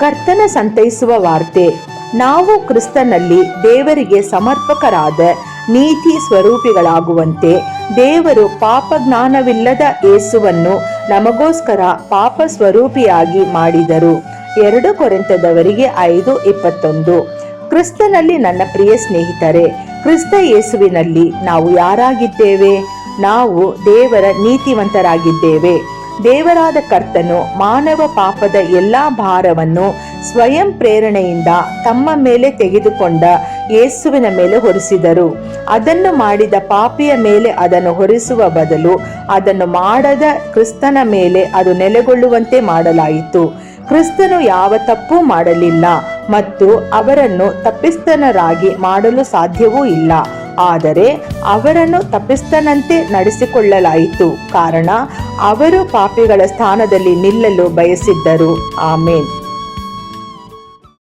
ಕರ್ತನ ಸಂತೈಸುವ ವಾರ್ತೆ. ನಾವು ಕ್ರಿಸ್ತನಲ್ಲಿ ದೇವರಿಗೆ ಸಮರ್ಪಕರಾದ ನೀತಿ ಸ್ವರೂಪಿಗಳಾಗುವಂತೆ ದೇವರು ಪಾಪ ಜ್ಞಾನವಿಲ್ಲದ ಯೇಸುವನ್ನು ನಮಗೋಸ್ಕರ ಪಾಪ ಸ್ವರೂಪಿಯಾಗಿ ಮಾಡಿದರು. ಎರಡು ಕೊರೆಂತದವರಿಗೆ ಐದು ಇಪ್ಪತ್ತೊಂದು. ಕ್ರಿಸ್ತನಲ್ಲಿ ನನ್ನ ಪ್ರಿಯ ಸ್ನೇಹಿತರೆ, ಕ್ರಿಸ್ತ ಯೇಸುವಿನಲ್ಲಿ ನಾವು ಯಾರಾಗಿದ್ದೇವೆ? ನಾವು ದೇವರ ನೀತಿವಂತರಾಗಿದ್ದೇವೆ. ದೇವರಾದ ಕರ್ತನು ಮಾನವ ಪಾಪದ ಎಲ್ಲಾ ಭಾರವನ್ನು ಸ್ವಯಂ ಪ್ರೇರಣೆಯಿಂದ ತಮ್ಮ ಮೇಲೆ ತೆಗೆದುಕೊಂಡ ಯೇಸುವಿನ ಮೇಲೆ ಹೊರಿಸಿದರು. ಅದನ್ನು ಮಾಡಿದ ಪಾಪಿಯ ಮೇಲೆ ಅದನ್ನು ಹೊರಿಸುವ ಬದಲು ಅದನ್ನು ಮಾಡದ ಕ್ರಿಸ್ತನ ಮೇಲೆ ಅದು ನೆಲೆಗೊಳ್ಳುವಂತೆ ಮಾಡಲಾಯಿತು. ಕ್ರಿಸ್ತನು ಯಾವ ತಪ್ಪೂ ಮಾಡಲಿಲ್ಲ ಮತ್ತು ಅವರನ್ನು ತಪ್ಪಿಸ್ತನರಾಗಿ ಮಾಡಲು ಸಾಧ್ಯವೂ ಇಲ್ಲ. ಆದರೆ ಅವರನ್ನು ತಪ್ಪಿಸ್ತನಂತೆ ನಡೆಸಿಕೊಳ್ಳಲಾಯಿತು. ಕಾರಣ ಅವರು ಪಾಪಿಗಳ ಸ್ಥಾನದಲ್ಲಿ ನಿಲ್ಲಲು ಬಯಸಿದ್ದರು. ಆಮೇನ್.